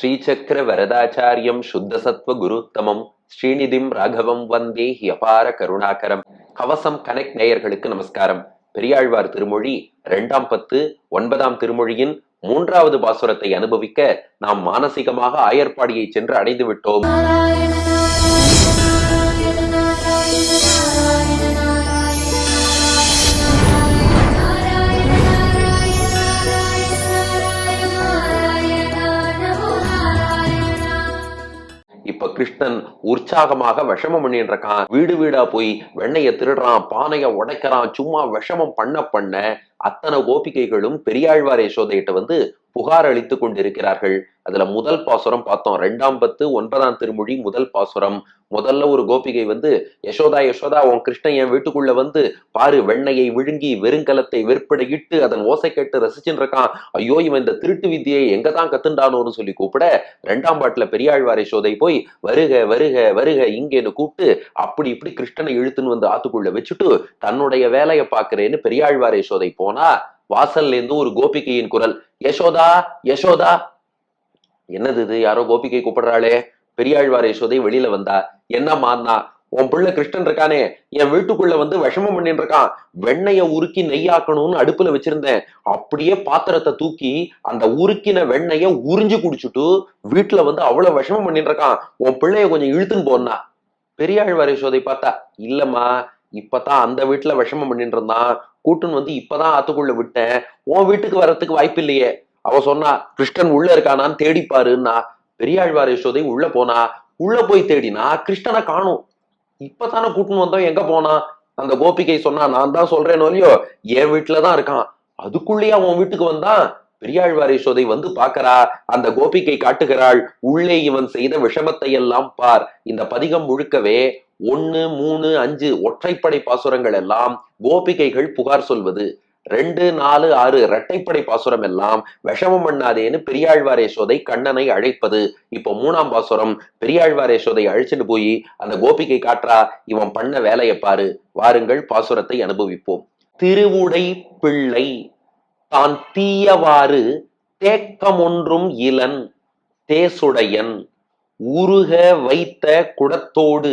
ஸ்ரீசக்கர வரதாச்சாரியம் சுத்த சத்வ குருத்தமம். ஸ்ரீநிதிம் ராகவம் வந்தே ஹியபார கருணாகரம். கவசம் கனெக்ட் நேயர்களுக்கு நமஸ்காரம். பெரியாழ்வார் திருமொழி இரண்டாம் பத்து ஒன்பதாம் திருமொழியின் மூன்றாவது பாசுரத்தை அனுபவிக்க நாம் மானசீகமாக ஆயர்பாடியை சென்று அடைந்து விட்டோம் இப்ப கிருஷ்ணன் உற்சாகமாக விஷமம் பண்ணிட்டு இருக்கான் வீடு வீடா போய் வெண்ணைய திருடுறான் பானைய உடைக்கிறான் சும்மா விஷமம் பண்ண பண்ண அத்தனை கோபிகைகளும் பெரியாழ்வார் யசோதையிட்ட வந்து புகார் அளித்து கொண்டிருக்கிறார்கள். அதுல முதல் பாசுரம் பார்த்தோம். ரெண்டாம் பத்து ஒன்பதாம் திருமொழி முதல் பாசுரம். முதல்ல ஒரு கோபிகை வந்து யசோதா யசோதா உன் கிருஷ்ணன் என் வீட்டுக்குள்ள வந்து பாரு வெண்ணையை விழுங்கி வெறுங்கலத்தை வெற்படையிட்டு அதன் ஓசை கேட்டு ரசிச்சுட்டு இருக்கான். ஐயோ இவன் இந்த திருட்டு வித்தியை எங்க தான் கத்துண்டானோன்னு சொல்லி கூப்பிட ரெண்டாம் பாட்டுல பெரியாழ்வார் யசோதை போய் வருக வருக வருக இங்கேன்னு கூப்பிட்டு அப்படி இப்படி கிருஷ்ணனை இழுத்துன்னு வந்து ஆத்துக்குள்ள வச்சுட்டு தன்னுடைய வேலையை பாக்குறேன்னு பெரியாழ்வார் யசோதை போனா வாசல்ல இருந்து ஒரு கோபிகையின் குரல் யசோதா யசோதா. என்னது இது? யாரோ கோபிகை கூப்பிடுறாளே. பெரியாழ்வார் யசோதை வெளியில வந்தா என்னம்மான்னா உன் பிள்ளை கிருஷ்ணன் இருக்கானே. என் வீட்டுக்குள்ள வந்து விஷமம் பண்ணிட்டு இருக்கான். வெண்ணைய உருக்கி நெய்யாக்கணும்னு அடுப்புல வச்சிருந்தேன். அப்படியே பாத்திரத்தை தூக்கி அந்த உருக்கின வெண்ணைய உறிஞ்சு குடிச்சுட்டு வீட்டுல வந்து அவ்வளவு விஷமம் பண்ணிட்டு இருக்கான். உன் பிள்ளைய கொஞ்சம் இழுத்துன்னு போனா பெரியாழ்வார் யசோதை பார்த்தா இல்லம்மா இப்பதான் அந்த வீட்டுல விஷமம் பண்ணிட்டு இருந்தான் கூட்டுன்னு வந்து இப்பதான் ஆத்துக்குள்ள விட்டேன். உன் வீட்டுக்கு வர்றதுக்கு வாய்ப்பு இல்லையே. அவ சொன்னா கிருஷ்ணன் உள்ள இருக்கானான்னு தேடிப்பாருன்னா பெரியாழ்வார் யசோதை உள்ள போனா உள்ள போய் தேடினா கிருஷ்ணனை காணும். இப்பதானே கூட்டுன்னு வந்தோம் எங்க போனா? அந்த கோபிகை சொன்னா நான் தான் சொல்றேன் இல்லையோ என் வீட்டுலதான் இருக்கான். அதுக்குள்ளேயே அவன் வீட்டுக்கு வந்தான். பெரியாழ்வார் யசோதை வந்து பாக்குறா அந்த கோபிகை காட்டுகிறாள். உள்ளே இவன் செய்த விஷமத்தை எல்லாம் பார். இந்த பதிகம் முழுக்கவே ஒன்னு மூணு அஞ்சு ஒற்றைப்படை பாசுரங்கள் எல்லாம் கோபிகைகள் புகார் சொல்வது. ரெண்டு நாலு ஆறு இரட்டைப்படை பாசுரம் எல்லாம் விஷமம் பண்ணாதேன்னு பெரியாழ்வார் யசோதை கண்ணனை அழைப்பது. இப்போ மூணாம் பாசுரம் பெரியாழ்வார் யசோதை அழைச்சிட்டு போய் அந்த கோபிகை காற்றா இவன் பண்ண வேலையை பாரு வாருங்கள் பாசுரத்தை அனுபவிப்போம். திருவுடை பிள்ளை தான் தீயவாறு தேக்கமொன்றும் இளன் தேசுடையன் உருக வைத்த குடத்தோடு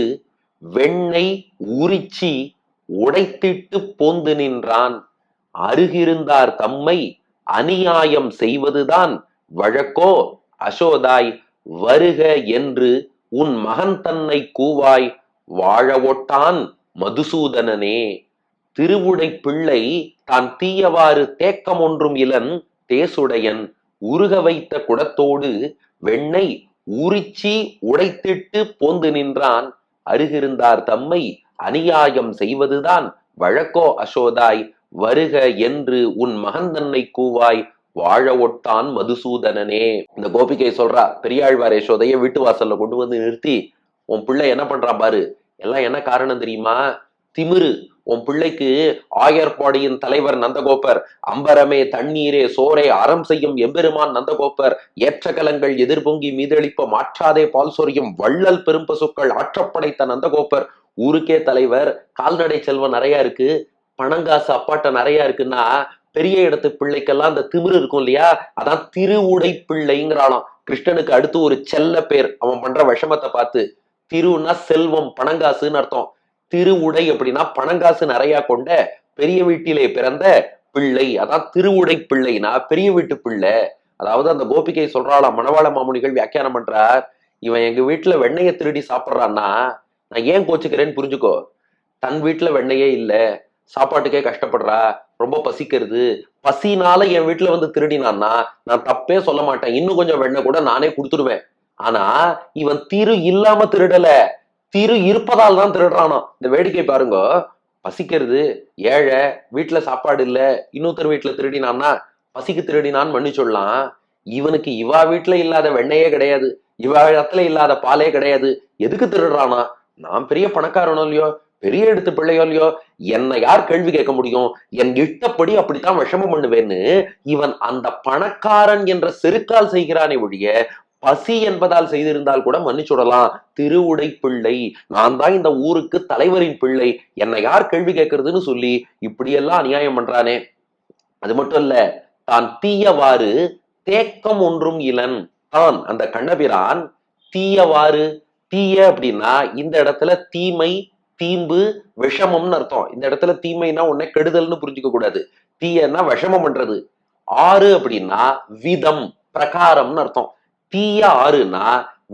வெண்ணை உரிச்சி உடைத்திட்டு போந்து நின்றான். அருகிருந்தார் தம்மை அநியாயம் செய்வதுதான் வழக்கோ. அசோதாய் வருக என்று உன் மகன் தன்னை கூவாய் வாழ ஒட்டான் மதுசூதனனே. திருவுடை பிள்ளை தான் தீயவாறு தேக்கம் ஒன்றும் இளன் தேசுடையன். உருக வைத்த குடத்தோடு வெண்ணை உரிச்சி உடைத்திட்டு போந்து நின்றான். அருகிருந்தார் தம்மை அநியாயம் செய்வதுதான். வழக்கோ அசோதாய் வருக என்று உன் மகன் தன்னை கூவாய் வாழ ஒட்டான் மதுசூதனனே. இந்த கோபிகை சொல்றா பெரியாழ்வார் யசோதைய வீட்டு வாசல்ல கொண்டு வந்து நிறுத்தி உன் பிள்ளை என்ன பண்றான் பாரு? எல்லாம் என்ன காரணம் தெரியுமா? திமிரு. உன் பிள்ளைக்கு ஆயர்பாடியின் தலைவர் நந்தகோபர் அம்பரமே தண்ணீரே சோரே அறம் செய்யும் எம்பெருமான் நந்தகோபர் ஏற்றகலங்கள் எதிர்பொங்கி மீதளிப்ப மாற்றாதே பால் சொரியும் வள்ளல் பெரும்பசுக்கள் ஆற்றப்படைத்த நந்தகோபர் ஊருக்கே தலைவர் கால்நடை செல்வம் நிறைய இருக்கு. பணங்காசு அப்பாட்ட நிறைய இருக்குன்னா பெரிய இடத்து பிள்ளைக்கெல்லாம் அந்த திமிரு இருக்கும் இல்லையா? அதான் திருவுடை பிள்ளைங்கிறாளாம். கிருஷ்ணனுக்கு அடுத்து ஒரு செல்ல பேர். அவன் பண்ற விஷமத்தை பார்த்து திருன்னா செல்வம் பணங்காசுன்னு அர்த்தம். திருவுடை அப்படின்னா பணங்காசு நிறைய கொண்ட பெரிய வீட்டிலே பிறந்த பிள்ளை. அதான் திருவுடை பிள்ளைனா பெரிய வீட்டு பிள்ளை. அதாவது அந்த கோபிகை சொல்றாளா மணவாள மாமுனிகள் வியாக்கியானம் பண்றார். இவன் எங்க வீட்டுல வெண்ணையை திருடி சாப்பிட்றான்னா நான் ஏன் கோச்சுக்கிறேன்னு புரிஞ்சுக்கோ. தன் வீட்டுல வெண்ணையே இல்ல. சாப்பாட்டுக்கே கஷ்டப்படுறா. ரொம்ப பசிக்கிறது. பசினால என் வீட்டுல வந்து திருடினான்னா நான் தப்பே சொல்ல மாட்டேன். இன்னும் கொஞ்சம் வெண்ணெய் கூட நானே கொடுத்துருவேன் ஆனா இவன் திரு இல்லாம திருடல. திரு இருப்பதால் தான் திருடுறானோ இந்த வேடிக்கை பாருங்க. பசிக்கிறது ஏழை வீட்டுல சாப்பாடு இல்ல இன்னொருத்தர் வீட்டுல திருடினான்னா பசிக்கு திருடினான்னு மன்னி சொல்லலாம் இவனுக்கு இவா வீட்டுல இல்லாத வெண்ணையே கிடையாது. இவா இடத்துல இல்லாத பாலே கிடையாது. எதுக்கு திருடுறானா? நான் பெரிய பணக்காரனோ இல்லையோ பெரிய எடுத்து பிள்ளையோ இல்லையோ என்னை யார் கேள்வி கேட்க முடியும்? என் இஷ்டப்படி அப்படித்தான் விஷமம் பண்ணுவேன்னு இவன் அந்த பணக்காரன் என்ற செருக்கால் செய்கிறானே ஒழிய பசி என்பதால் செய்திருந்தால் கூட மன்னிச்சுடலாம் திருவுடை பிள்ளை. நான் தான் இந்த ஊருக்கு தலைவரின் பிள்ளை. என்னை யார் கேள்வி கேட்கறதுன்னு சொல்லி இப்படியெல்லாம் அநியாயம் பண்றானே. அது மட்டும் இல்ல தான் தீயவாறு தேக்கம் ஒன்றும் இளன் தான் அந்த கண்ணபிரான் தீயவாறு தீய அப்படின்னா இந்த இடத்துல தீமை தீம்பு விஷமம்னு அர்த்தம். இந்த இடத்துல தீமைனா உன்னை கெடுதல்னு புரிஞ்சுக்க கூடாது. தீயன்னா விஷமம் பண்றது. ஆறு அப்படின்னா விதம் பிரகாரம்னு அர்த்தம். தீய ஆறுனா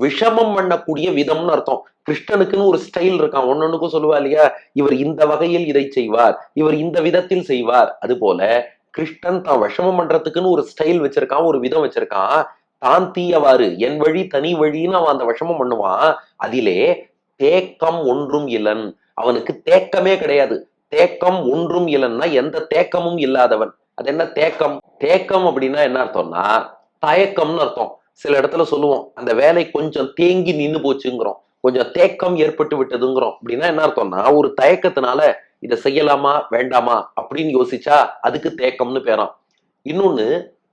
விஷமம் பண்ணக்கூடிய விதம்னு அர்த்தம். கிருஷ்ணனுக்குன்னு ஒரு ஸ்டைல் இருக்கான். ஒன்னொன்னுக்கும் சொல்லுவா இல்லையா? இவர் இந்த வகையில் இதை செய்வார். இவர் இந்த விதத்தில் செய்வார். அது போல கிருஷ்ணன் தான் விஷமம் பண்றதுக்குன்னு ஒரு ஸ்டைல் வச்சிருக்கான் ஒரு விதம் வச்சிருக்கான். தான் தீயவாறு என் வழி தனி வழின்னு அவன் அந்த விஷமம் பண்ணுவான். அதிலே தேக்கம் ஒன்றும் இலன் அவனுக்கு தேக்கமே கிடையாது. தேக்கம் ஒன்றும் இல்லைன்னா எந்த தேக்கமும் இல்லாதவன். அது என்ன தேக்கம்? தேக்கம் அப்படின்னா என்ன அர்த்தம்னா தயக்கம்னு அர்த்தம். சில இடத்துல சொல்லுவோம் அந்த வேலை கொஞ்சம் தேங்கி நின்னு போச்சுங்கிறோம் கொஞ்சம் தேக்கம் ஏற்பட்டு விட்டதுங்கிறோம். அப்படின்னா என்ன அர்த்தம்னா ஒரு தயக்கத்தினால இதை செய்யலாமா வேண்டாமா அப்படின்னு யோசிச்சா அதுக்கு தேக்கம்னு பேராம். இன்னொன்னு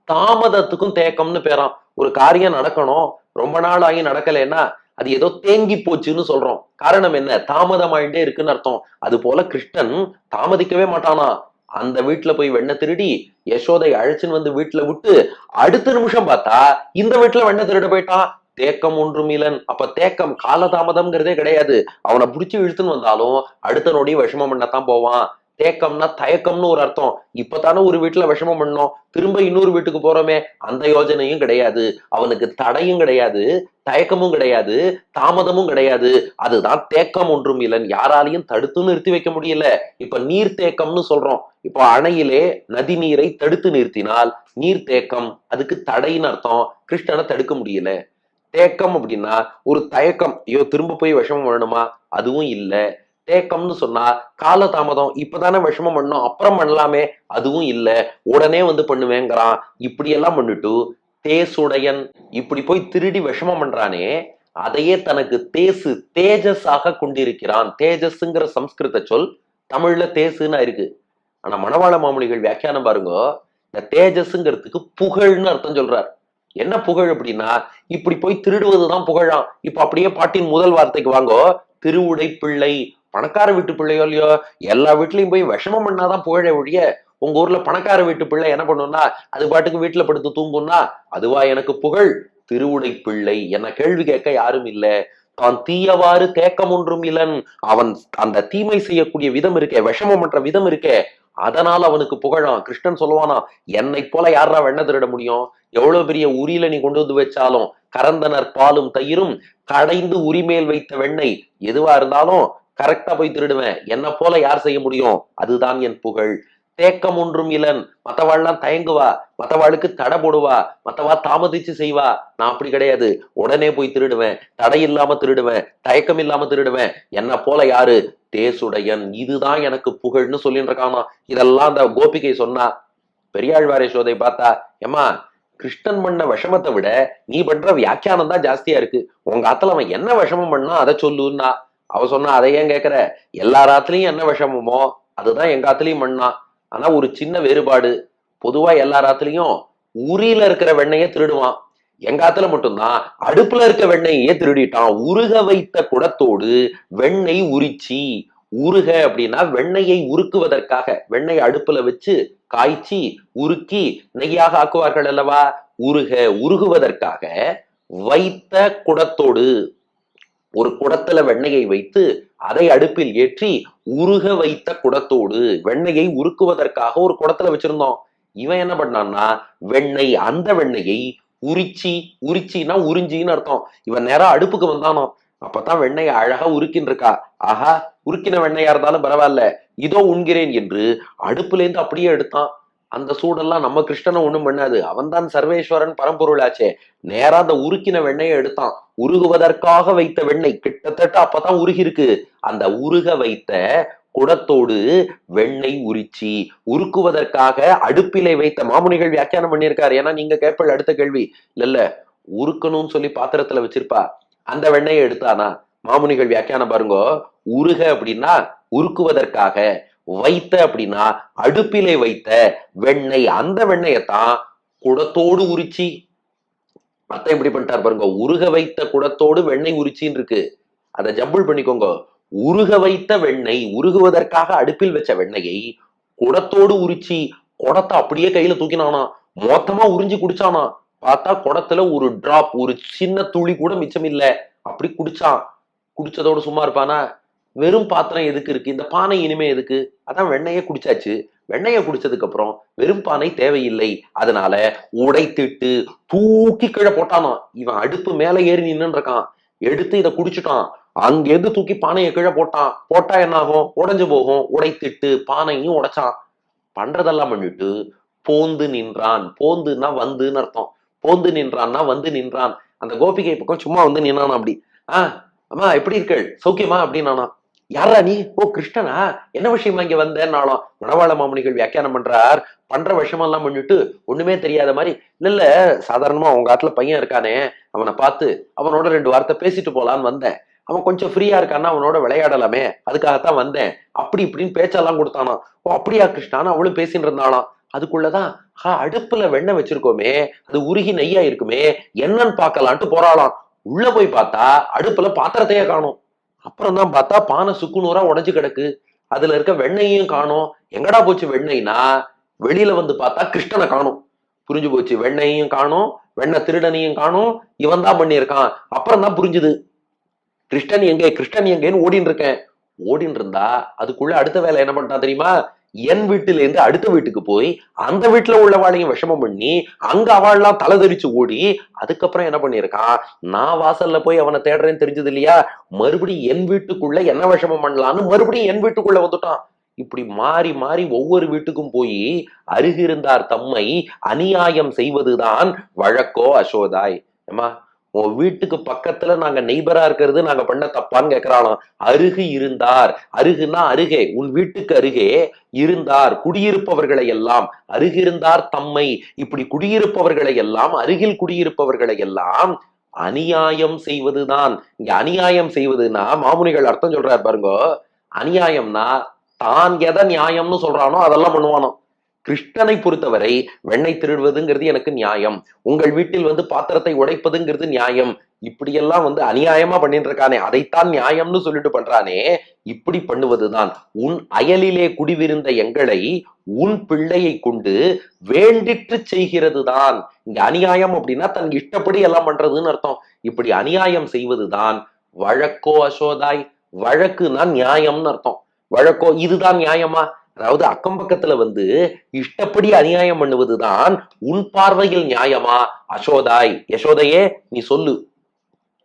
தாமதத்துக்கும் தேக்கம்னு பேராம். ஒரு காரியம் நடக்கணும் ரொம்ப நாள் ஆகி நடக்கலைன்னா அது ஏதோ தேங்கி போச்சுன்னு சொல்றோம். காரணம் என்ன? தாமதம் ஆயிட்டே இருக்குன்னு அர்த்தம். அது போல கிருஷ்ணன் தாமதிக்கவே மாட்டானா? அந்த வீட்டுல போய் வெண்ணை திருடி யசோதை அழைச்சுன்னு வந்து வீட்டுல விட்டு அடுத்த நிமிஷம் பார்த்தா இந்த வீட்டுல வெண்ணை திருட போயிட்டான் தேக்கம் ஒன்றும் இலன் அப்ப தேக்கம் காலதாமதம்ங்கிறதே கிடையாது. அவனை பிடிச்சி இழுத்துன்னு வந்தாலும் அடுத்த நொடி விஷமம் பண்ணத்தான் போவான். தேக்கம்னா தயக்கம்னு ஒரு அர்த்தம். இப்பதானே ஒரு வீட்டுல விஷமம் பண்ணோம். திரும்ப இன்னொரு வீட்டுக்கு போறோமே அந்த யோஜனையும் கிடையாது. அவனுக்கு தடையும் கிடையாது தயக்கமும் கிடையாது தாமதமும் கிடையாது. அதுதான் தேக்கம் ஒன்றும் இல்லைன்னு யாராலையும் தடுத்து நிறுத்தி வைக்க முடியல. இப்ப நீர் தேக்கம்னு சொல்றோம். இப்போ அணையிலே நதி நீரை தடுத்து நிறுத்தினால் நீர் தேக்கம் அதுக்கு தடைன்னு அர்த்தம். கிருஷ்ணனை தடுக்க முடியல. தேக்கம் அப்படின்னா ஒரு தயக்கம். ஐயோ திரும்ப போய் விஷமம் பண்ணணுமா? அதுவும் இல்லை. தேக்கம்னு சொன்னா காலதாமதம் இப்பதானே விஷமம் பண்ணோம் அப்புறம் பண்ணலாமே அதுவும் இல்ல. உடனே வந்து பண்ணுவேங்கிறான். இப்படி எல்லாம் பண்ணிட்டு தேசுடையன் இப்படி போய் திருடி விஷமம் பண்றானே அதையே தனக்கு தேசு தேஜஸாக கொண்டிருக்கிறான். தேஜஸ்ங்கிற சம்ஸ்கிருத சொல் தமிழ்ல தேசுன்னு இருக்கு ஆனா மணவாள மாமொழிகள் வியாக்கியானம் பாருங்க இந்த தேஜஸ்ங்கிறதுக்கு புகழ்னு அர்த்தம் சொல்றார். என்ன புகழ் அப்படின்னா இப்படி போய் திருடுவதுதான் புகழாம். இப்ப அப்படியே பாட்டின் முதல் வார்த்தைக்கு வாங்கோ திருவுடை பிள்ளை பணக்கார வீட்டு பிள்ளையோ இல்லையோ எல்லா வீட்லயும் போய் விஷமம் பண்ணாதான் புகழை ஒழிய உங்க ஊர்ல பணக்கார வீட்டு பிள்ளை என்ன பண்ணும்னா அது பாட்டுக்கு வீட்டுல படுத்து தூங்கும்னா அதுவா எனக்கு புகழ்? திருவுடை பிள்ளை. என்ன கேள்வி கேட்க யாரும் இல்லை. தான் தீயவாறு தேக்கம் ஒன்றும் இல்லன். அவன் அந்த தீமை செய்யக்கூடிய விதம் இருக்கே விஷமம் பண்ற விதம் இருக்கே அதனால அவனுக்கு புகழாம் கிருஷ்ணன் சொல்லுவானா என்னை போல யாரா வெண்ண திருட முடியும்? எவ்வளவு பெரிய உரியில நீ கொண்டு வந்து வச்சாலும் கரந்தனர் பாலும் தயிரும் கடைந்து உரிமேல் வைத்த வெண்ணெய். எதுவா இருந்தாலும் கரெக்டா போய் திருடுவேன். என்ன போல யார் செய்ய முடியும்? அதுதான் என் புகழ். தேக்கம் ஒன்றும் இலன் மத்தவாள்லாம் தயங்குவா. மத்தவாளுக்கு தடை போடுவா. மத்தவா தாமதிச்சு செய்வா. நான் அப்படி கிடையாது. உடனே போய் திருடுவேன். தடை இல்லாம திருடுவேன். தயக்கம் இல்லாம திருடுவேன். என்ன போல யாரு? தேசுடையன். இதுதான் எனக்கு புகழ்னு சொல்லிட்டு இருக்கானா இதெல்லாம் அந்த கோபிகை சொன்னா பெரியாழ்வாரை சோதை பார்த்தா ஏமா கிருஷ்ணன் பண்ண விஷமத்தை விட நீ பண்ற வியாக்கியானம் தான் ஜாஸ்தியா இருக்கு. உங்க ஆத்துல அவன் என்ன விஷமம் பண்ணா அதை சொல்லுன்னா? அவ சொன்னா அதை ஏன் கேக்குற? எல்லா ராத்துலயும் என்ன விஷமமோ அதுதான் எங்காத்துலயும் மண்ணா? ஆனா ஒரு சின்ன வேறுபாடு. பொதுவா எல்லா ராத்துலயும் உரியில இருக்கிற வெண்ணையை திருடுவான். எங்காத்துல மட்டும்தான் அடுப்புல இருக்க வெண்ணெயே திருடிட்டான். உருக வைத்த குடத்தோடு வெண்ணெய் உரிச்சி உருக அப்படின்னா வெண்ணெயை உருக்குவதற்காக. வெண்ணெய் அடுப்புல வச்சு காய்ச்சி உருக்கி நெய்யாக ஆக்குவார்கள் அல்லவா? உருக உருகுவதற்காக வைத்த குடத்தோடு. ஒரு குடத்துல வெண்ணெயை வைத்து அதை அடுப்பில் ஏற்றி உருக வைத்த குடத்தோடு வெண்ணையை உருக்குவதற்காக ஒரு குடத்துல வச்சிருந்தோம். இவன் என்ன பண்ணான்னா வெண்ணெய் அந்த வெண்ணெயை உரிச்சி உரிச்சின்னா உறிஞ்சின்னு அர்த்தம். இவன் நேரம் அடுப்புக்கு வந்தானோ. அப்பதான் வெண்ணெய் அழகா உருக்கின்னு இருக்கா ஆஹா உருக்கின வெண்ணையா இருந்தாலும் பரவாயில்ல. இதோ உண்கிறேன் என்று அடுப்புல இருந்து அப்படியே எடுத்தான். அந்த சூடெல்லாம் நம்ம கிருஷ்ணனை ஒண்ணும் பண்ணாது. அவன்தான் சர்வேஸ்வரன் பரம்பொருளாச்சே. நேரா அந்த உருக்கின வெண்ணையை எடுத்தான். உருகுவதற்காக வைத்த வெண்ணெய் கிட்டத்தட்ட அப்பதான் உருகி இருக்கு அந்த உருக வைத்த குடத்தோடு வெண்ணெய் உரிச்சி உருக்குவதற்காக அடுப்பிலை வைத்த மாமுனிகள் வியாக்கியானம் பண்ணியிருக்காரு. ஏன்னா நீங்க கேட்பல் அடுத்த கேள்வி. இல்ல இல்ல உருக்கணும்னு சொல்லி பாத்திரத்துல வச்சிருப்பா. அந்த வெண்ணெயை எடுத்தானா? மாமுனிகள் வியாக்கியானம் பாருங்க உருக அப்படின்னா உருக்குவதற்காக வைத்த அப்படின்னா அடுப்பிலே வைத்த வெண்ணெய் அந்த வெண்ணெயத்தான் குடத்தோடு உரிச்சி அத்தை இப்படி பண்ணிட்டார் பாருங்க உருக வைத்த குடத்தோடு வெண்ணெய் உரிச்சின்னு இருக்கு. அதை ஜம்பிள் பண்ணிக்கோங்க. உருக வைத்த வெண்ணெய் உருகுவதற்காக அடுப்பில் வச்ச வெண்ணெயை குடத்தோடு உரிச்சி குடத்தை அப்படியே கையில தூக்கினானா மொத்தமா உறிஞ்சி குடிச்சானா பார்த்தா குடத்துல ஒரு டிராப் ஒரு சின்ன துளி கூட மிச்சம் இல்ல. அப்படி குடிச்சான். குடிச்சதோட சும்மா இருப்பானா? வெறும் பாத்திரம் எதுக்கு இருக்கு? இந்த பானை இனிமே எதுக்கு? அதான் வெண்ணையை குடிச்சாச்சு. வெண்ணையை குடிச்சதுக்கு அப்புறம் வெறும் பானை தேவையில்லை. அதனால உடைத்திட்டு தூக்கி கீழே போட்டானாம். இவன் அடுப்பு மேல ஏறி நின்னு இருக்கான் எடுத்து இதை குடிச்சுட்டான். அங்கேருந்து தூக்கி பானையை கீழே போட்டான் போட்டா என்ன ஆகும் உடஞ்சு போகும். உடைத்திட்டு பானையும் உடைச்சான். பண்றதெல்லாம் பண்ணிட்டு போந்து நின்றான். போந்துன்னா வந்துன்னு அர்த்தம். போந்து நின்றான்னா வந்து நின்றான். அந்த கோபிகை பக்கம் சும்மா வந்து நின்னானா அப்படி? ஆ அம்மா எப்படி இருக்கள்? சௌக்கியமா? அப்படின்னானா. யாரா நீ? ஓ கிருஷ்ணனா? என்ன விஷயமா இங்க வந்தேன்னாலும் மணவாள மாமுனிகள் வியாக்கியானம் பண்றார். பண்ற விஷயமெல்லாம் பண்ணிட்டு ஒண்ணுமே தெரியாத மாதிரி இல்ல இல்ல சாதாரணமா உங்க ஆத்துல பையன் இருக்கானே அவனை பார்த்து அவனோட ரெண்டு வார்த்தை பேசிட்டு போலான்னு வந்தேன். அவன் கொஞ்சம் ஃப்ரீயா இருக்கான்னா அவனோட விளையாடலாமே அதுக்காகத்தான் வந்தேன். அப்படி இப்படின்னு பேச்செல்லாம் கொடுத்தானா ஓ அப்படியா கிருஷ்ணான்னு அவளும் பேசிட்டு இருந்தாலும் அதுக்குள்ளதான் ஹா அடுப்புல வெண்ணெய் வச்சிருக்கோமே அது உருகி நெய்யா இருக்குமே என்னன்னு பார்க்கலான்ட்டு போறாளாம். உள்ள போய் பார்த்தா அடுப்புல பாத்திரத்தையே காணும். அப்புறம் தான் பார்த்தா பானை சுக்குநூறா உடஞ்சு கிடக்கு. அதுல இருக்க வெண்ணையும் காணும். எங்கடா போச்சு வெண்ணெய்னா வெளியில வந்து பார்த்தா கிருஷ்ணனை காணும். புரிஞ்சு போச்சு. வெண்ணையும் காணும் வெண்ணெய் திருடனையும் காணும். இவன் தான் பண்ணியிருக்கான். அப்புறம் தான் புரிஞ்சுது. கிருஷ்ணன் எங்கே? கிருஷ்ணன் எங்கேன்னு ஓடின்னு இருக்கேன். ஓடின்னு இருந்தா அதுக்குள்ள அடுத்த வேலை என்ன பண்ணிட்டான் தெரியுமா? என் வீட்டுல இருந்து அடுத்த வீட்டுக்கு போய் அந்த வீட்டுல உள்ளவாளையும் விஷமம் பண்ணி அங்க அவள்லாம் தலைதரிச்சு ஓடி அதுக்கப்புறம் என்ன பண்ணியிருக்கான்? நான் வாசல்ல போய் அவனை தேடுறேன்னு தெரிஞ்சது இல்லையா? மறுபடியும் என் வீட்டுக்குள்ள என்ன விஷமம் பண்ணலான்னு மறுபடியும் என் வீட்டுக்குள்ள வந்துட்டான். இப்படி மாறி மாறி ஒவ்வொரு வீட்டுக்கும் போய் அருகிருந்தார் தம்மை அநியாயம் செய்வதுதான் வழக்கோ அசோதாய். ஏமா உன் வீட்டுக்கு பக்கத்துல நாங்க நெய்பரா இருக்கிறது நாங்க பண்ண தப்பான்னு கேக்குறாளாம். அருகு இருந்தார். அருகுனா அருகே. உன் வீட்டுக்கு அருகே இருந்தார். குடியிருப்பவர்களை எல்லாம் அருகிருந்தார் தம்மை. இப்படி குடியிருப்பவர்களை எல்லாம் அருகில் குடியிருப்பவர்களை எல்லாம் அநியாயம் செய்வதுதான். இங்க அநியாயம் செய்வதுன்னா மாமுனிகள் அர்த்தம் சொல்றாரு பாருங்க. அநியாயம்னா தான் எதை நியாயம்னு சொல்றானோ அதெல்லாம் பண்ணுவானோ கிருஷ்ணனை பொறுத்தவரை வெண்ணெய் திருடுவதுங்கிறது எனக்கு நியாயம். உங்கள் வீட்டில் வந்து பாத்திரத்தை உடைப்பதுங்கிறது நியாயம். இப்படியெல்லாம் வந்து அநியாயமா பண்ணிட்டு இருக்கானே அதைத்தான் நியாயம்னு சொல்லிட்டு பண்றானே இப்படி பண்ணுவதுதான். உன் அயலிலே குடிவிருந்த எங்களை உன் பிள்ளையை கொண்டு வேண்டிட்டு செய்கிறது தான் இங்க அநியாயம் அப்படின்னா தன் இஷ்டப்படி எல்லாம் பண்றதுன்னு அர்த்தம். இப்படி அநியாயம் செய்வதுதான். வழக்கோ அசோதாய் வழக்குனா நியாயம்னு அர்த்தம். வழக்கோ இதுதான் நியாயமா? அதாவது அக்கம் பக்கத்துல வந்து இஷ்டப்படி அநியாயம் பண்ணுவதுதான் உன் பார்வையில் நியாயமா? அசோதாய் யசோதையே நீ சொல்லு.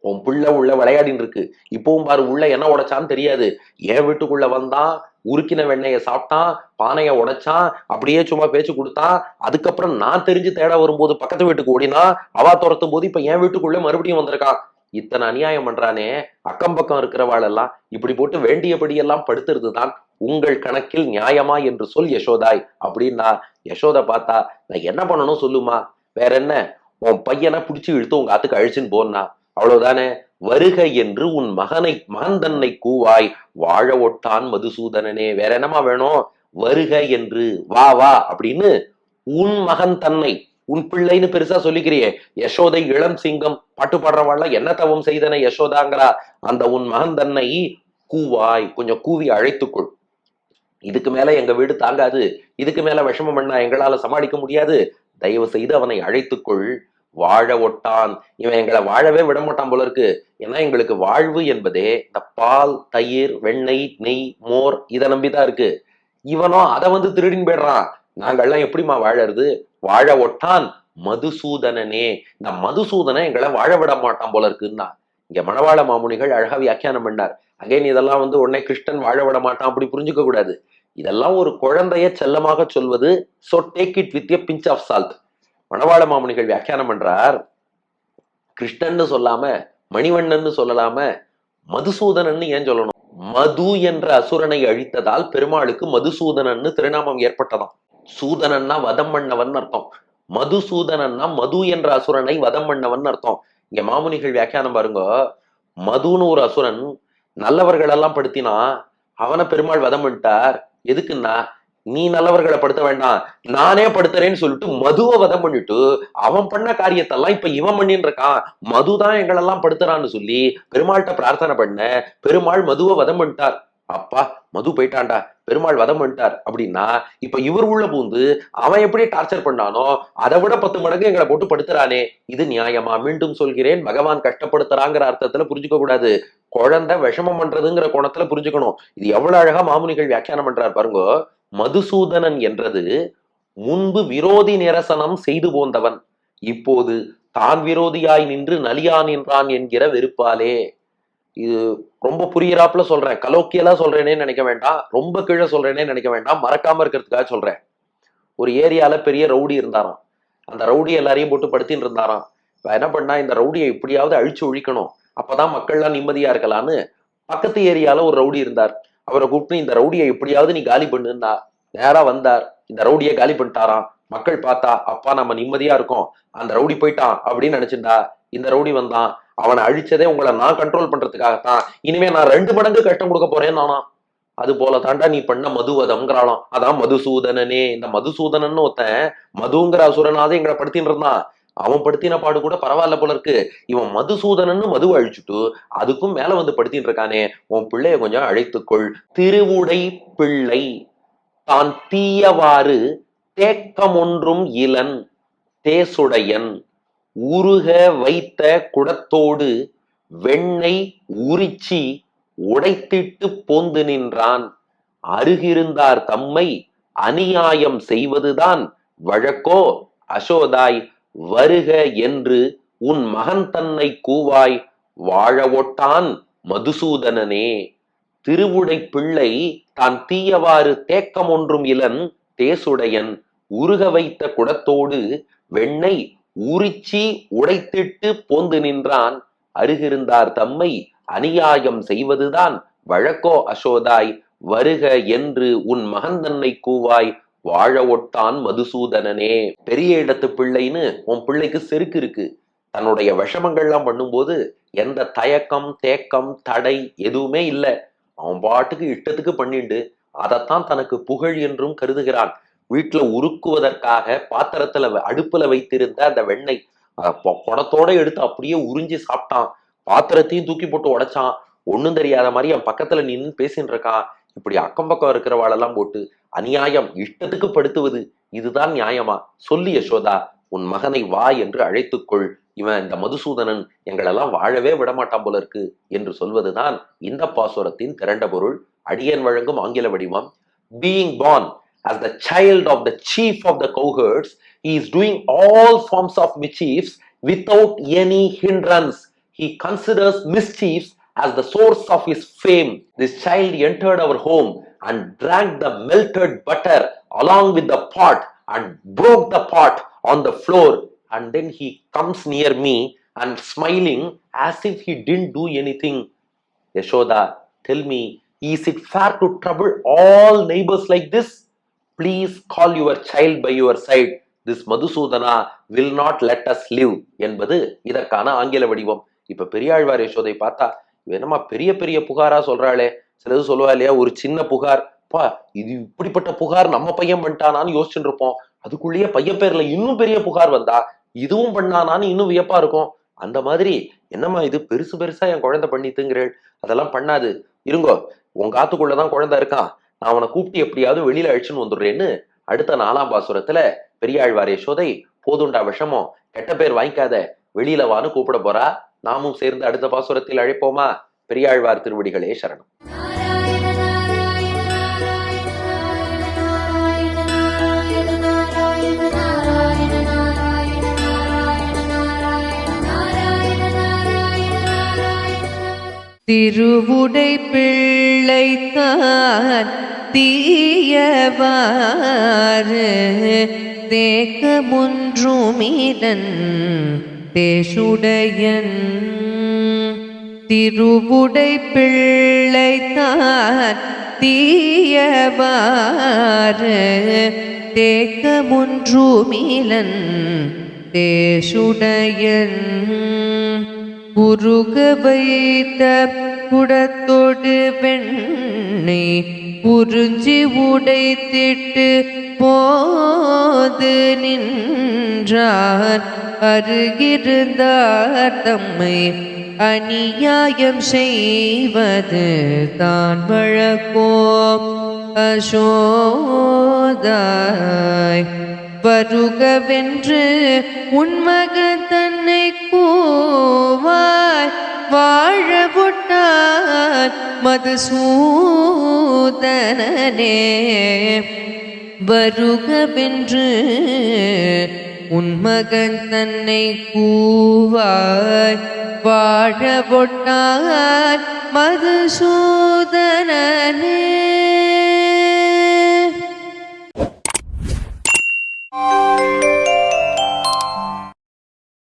உன் புள்ள உள்ள விளையாடின்னு இருக்கு. இப்பவும் பாரு உள்ள என்ன உடைச்சான்னு தெரியாது. என் வீட்டுக்குள்ள வந்தான் உருக்கின வெண்ணைய சாப்பிட்டான் பானைய உடைச்சான் அப்படியே சும்மா பேச்சு கொடுத்தான் அதுக்கப்புறம் நான் தெரிஞ்சு தேட வரும்போது பக்கத்து வீட்டுக்கு ஓடினா அவா துரத்தும் போது இப்ப என் வீட்டுக்குள்ள மறுபடியும் வந்திருக்கான் இத்தனை அநியாயம் பண்றானே அக்கம் பக்கம் இருக்கிறவாளெல்லாம் இப்படி போட்டு வேண்டியபடி எல்லாம் படுத்துறது தான் உங்கள் கணக்கில் நியாயமா என்று சொல் யசோதாய். அப்படின்னா யசோதை பார்த்தா நான் என்ன பண்ணணும் சொல்லுமா? வேற என்ன? உன் பையனை பிடிச்சி இழுத்து உங்க ஆத்துக்கு அழிச்சுன்னு போனா அவ்வளவுதானே? வருக என்று உன் மகனை மகன் தன்னை கூவாய். வாழ ஒட்டான் மதுசூதனனே வேற என்னமா வேணும்? வருக என்று வா வா அப்படின்னு உன் மகன் தன்னை உன் பிள்ளைன்னு பெருசா சொல்லிக்கிறியே. யசோதை இளம் சிங்கம் பாட்டு பாடுறவாள்ல என்ன தவம் செய்தன யசோதாங்கிறா. அந்த உன் மகன் தன்னை கூவாய் கொஞ்சம் கூவி அழைத்துக்கொள். இதுக்கு மேல எங்க வீடு தாங்காது. இதுக்கு மேல விஷமம் பண்ணா எங்களால சமாளிக்க முடியாது. தயவு செய்து அவனை அழைத்துக்கொள். வாழ ஒட்டான். இவன் எங்களை வாழவே விட மாட்டான் போல இருக்கு. ஏன்னா எங்களுக்கு வாழ்வு என்பதே இந்த பால் தயிர் வெண்ணெய் நெய் மோர் இதை நம்பிதான் இருக்கு. இவனும் அதை வந்து திருடின்னு போயிடுறான். நாங்கள்லாம் எப்படிம்மா வாழறது? வாழ ஒட்டான் மதுசூதனனே. இந்த மதுசூதனை எங்களை வாழ விட மாட்டான் போல இருக்குன்னா. இங்க மணவாள மாமுனிகள் அழகா வியாக்கியானம் பண்ணார். அகைன் இதெல்லாம் வந்து உடனே கிருஷ்ணன் வாழ விட மாட்டான் அப்படி புரிஞ்சுக்க கூடாது. இதெல்லாம் ஒரு குழந்தைய செல்லமாக சொல்வது so take it with a pinch of salt Manavala Mamunigal வியாக்கியானம் பண்றார். கிருஷ்ணன்னு சொல்லாம மணிவண்ணன்னு சொல்லலாம மதுசூதனன்னு ஏன் சொல்லணும்? மது என்ற அசுரனை அழித்ததால் பெருமாளுக்கு மதுசூதனன்னு திருநாமம் ஏற்பட்டதாம். சூதனன்னா வதம் பண்ணவன் அர்த்தம். மதுசூதனன்னா மது என்ற அசுரனை வதம் பண்ணவன் அர்த்தம். இங்க மாமுனிகள் வியாக்கியானம் பாருங்க. மதுன்னு ஒரு அசுரன் நல்லவர்கள் எல்லாம் படுத்தினா அவனை பெருமாள் வதம் பண்ணிட்டார். எதுக்குன்னா நீ நல்லவர்களை படுத்த வேண்டாம். நானே படுத்துறேன்னு சொல்லிட்டு மதுவை வதம் பண்ணிட்டு அவன் பண்ண காரியத்தெல்லாம் இப்ப இவன் பண்ணின்னு இருக்கான் மதுதான் எங்களெல்லாம் படுத்துறான்னு சொல்லி பெருமாள்கிட்ட பிரார்த்தனை பண்ண பெருமாள் மதுவை வதம் பண்ணிட்டார். அப்பா மது போயிட்டான்டா. பெருமாள் வதம் பண்ணிட்டார் அப்படின்னா இப்ப இவர் உள்ள பூந்து அவன் எப்படி டார்ச்சர் பண்ணானோ அதை விட பத்து மடங்கு எங்களை போட்டு படுத்துறானே. இது நியாயமா? மீண்டும் சொல்கிறேன். பகவான் கஷ்டப்படுத்துறாங்கிற அர்த்தத்துல புரிஞ்சுக்க கூடாது. குழந்தை விஷமம் பண்றதுங்கிற கோணத்துல புரிஞ்சுக்கணும். இது எவ்வளவு அழகா மாமுனிகள் வியாக்கியானம் பண்றார் பாருங்க. மதுசூதனன் என்றது முன்பு விரோதி நிரசனம் செய்து போந்தவன். இப்போது தான் விரோதியாய் நின்று நலியா நின்றான் என்கிற வெறுப்பாலே. இது ரொம்ப புரியறாப்புல சொல்றேன். கலோக்கியலா சொல்றேனே நினைக்க வேண்டாம். ரொம்ப கீழே சொல்றேனே நினைக்க வேண்டாம். மறக்காம இருக்கிறதுக்காக சொல்றேன். ஒரு ஏரியால பெரிய ரவுடி இருந்தாராம். அந்த ரவுடி எல்லாரையும் போட்டு படுத்தின்னு இருந்தாராம். என்ன பண்ணா இந்த ரவுடியை எப்படியாவது அழிச்சு ஒழிக்கணும். அப்பதான் மக்கள்லாம் நிம்மதியா இருக்கலாம்னு பக்கத்து ஏரியால ஒரு ரவுடி இருந்தார். அவரை கூப்பிட்டு இந்த ரவுடியை எப்படியாவது நீ காலி பண்ணுன்னா நேரா வந்தார். இந்த ரவுடியை காலி பண்ணிட்டாராம். மக்கள் பார்த்தா அப்பா நம்ம நிம்மதியா இருக்கோம். அந்த ரவுடி போயிட்டான். அப்படின்னு நினைச்சிருந்தா இந்த ரவுடி வந்தான். அவனை அழிச்சதே உங்களை நான் கண்ட்ரோல் பண்றதுக்காகத்தான். இனிமே நான் ரெண்டு மடங்கு கஷ்டம் கொடுக்க போறேன் நானா. அது போல தாண்டா நீ பண்ண மதுவதம்ங்கிறாளாம். அதான் மதுசூதனனே. இந்த மதுசூதனன் ஒருத்தன் மதுங்கிற அசுரனாதே எங்களை படுத்தின்னு இருந்தான். அவன் படுத்தின பாடு கூட பரவாயில்ல போல இருக்கு. இவன் மதுசூதனன்னு மது அழிச்சுட்டு அதுக்கும் மேல வந்து படுத்தின்னு இருக்கானே. உன் பிள்ளைய கொஞ்சம் அழைத்துக்கொள் திருவுடை பிள்ளை. தான் தீயவாறு தேக்கமொன்றும் இளன் தேசுடையன். உருக வைத்த குடத்தோடு வெண்ணெய் உரிச்சி உடைத்திட்டு போந்து நின்றான். அருகிருந்தார் தம்மை அநியாயம் செய்வதுதான் வழக்கோ. அசோதாய் வருக என்று உன் மகன் தன்னை கூவாய் வாழ ஒட்டான் மதுசூதனனே. திருவுடை பிள்ளை தான் தீயவாறு தேக்கம் ஒன்றும் இளன் தேசுடையன் உருக வைத்த குடத்தோடு வெண்ணெய் உரிச்சி உடைத்திட்டு போந்து நின்றான். அருகிருந்தார் தம்மை அநியாயம் செய்வதுதான். வழக்கோ அசோதாய் வருக என்று உன் மகன் தன்னை கூவாய். வாழ ஒட்டான் மதுசூதனனே. பெரிய இடத்து பிள்ளைன்னு உன் பிள்ளைக்கு செருக்கு இருக்கு. தன்னுடைய விஷமங்கள்லாம் பண்ணும்போது எந்த தயக்கம் தேக்கம் தடை எதுவுமே இல்லை. அவன் பாட்டுக்கு இட்டத்துக்கு பண்ணிண்டு அதைத்தான் தனக்கு புகழ் என்றும் கருதுகிறான். வீட்டுல உருக்குவதற்காக பாத்திரத்துல வ- அடுப்புல வைத்திருந்த அந்த வெண்ணெய் குடத்தோட எடுத்து அப்படியே உறிஞ்சி சாப்பிட்டான். பாத்திரத்தையும் தூக்கி போட்டு உடைச்சான். ஒன்னும் தெரியாத மாதிரி என் பக்கத்துல நின்று பேசின்னு இருக்கான் இப்படி அக்கம் பக்கம் இருக்கிறவாளெல்லாம் போட்டு அநியாயம் இஷ்டத்துக்கு படுத்துவது இதுதான் நியாயமா? சொல்லி யசோதா உன் மகனை வா என்று அழைத்துக்கொள். இவன் இந்த மதுசூதனன் எங்களெல்லாம் வாழவே விடமாட்டான் போல இருக்கு என்று சொல்வதுதான் இந்த பாசுரத்தின் திரண்ட பொருள். அடியன் வழங்கும் ஆங்கில வடிவம். Being born as the child of the chief of the cohorts, he is doing all forms of mischiefs without any hindrance. He considers mischiefs as the source of his fame. This child entered our home and drank the melted butter along with the pot and broke the pot on the floor. And then he comes near me and smiling as if he didn't do anything. Yashoda, tell me, is it fair to trouble all neighbors like this? Please call your child by your side this Madhusudana will not let us live என்பது இதற்கான ஆங்கில வடிவம். இப்ப பெரியாழ்வார் யசோதை பார்த்தா என்னமா பெரிய பெரிய புகாரா சொல்றாளே? சிலது சொல்லுவா இல்லையா? ஒரு சின்ன புகார். பா இது இப்படிப்பட்ட புகார் நம்ம பையன் பண்ணிட்டானான்னு யோசிச்சுட்டு இருப்போம். அதுக்குள்ளேயே பையன் பேர்ல இன்னும் பெரிய புகார் வந்தா இதுவும் பண்ணானான்னு இன்னும் வியப்பா இருக்கும். அந்த மாதிரி என்னம்மா இது பெருசு பெருசா என் குழந்தை பண்ணித்துங்கிறேள் அதெல்லாம் பண்ணாது. இருங்கோ உங்க ஆத்துக்குள்ளதான் குழந்தை இருக்கான். அவனை கூப்பிட்டு எப்படியாவது வெளியில அழிச்சுன்னு வந்துடுறேன்னு அடுத்த நாலாம் பாசுரத்துல பெரியாழ்வார் யசோதை போதுண்டா விஷமம் கெட்ட பேர் வாங்கிக்காத வெளியில வான்னு கூப்பிட போறா. நாமும் சேர்ந்து அடுத்த பாசுரத்தில் அழைப்போமா? பெரியாழ்வார் திருவடிகளே சரணம். திருவுடை பிள்ளைத்தான் தீயவாறு. தேக்கமொன்றுமிடன் தேசுடையன் திருவுடை பிள்ளைத்தான் தீயவாறு. தேக்கமொன்றுமிலன் தேசுடையன் உருக வைத்த குடத்தோடு வெண்ணை உறிஞ்சி உடைத்திட்டு போது நின்றார். அருகிருந்தார் தம்மை அநியாயம் செய்வது தான் வழக்கோம். அசோதாய் வருகவென்று உன்மக தன்னை பூவாய் வாழ விட்டான் மதுசூதனே வருகவென்று உன்மகன் தன்னை கூவாய் வாழ விட்டான் மதுசூதனே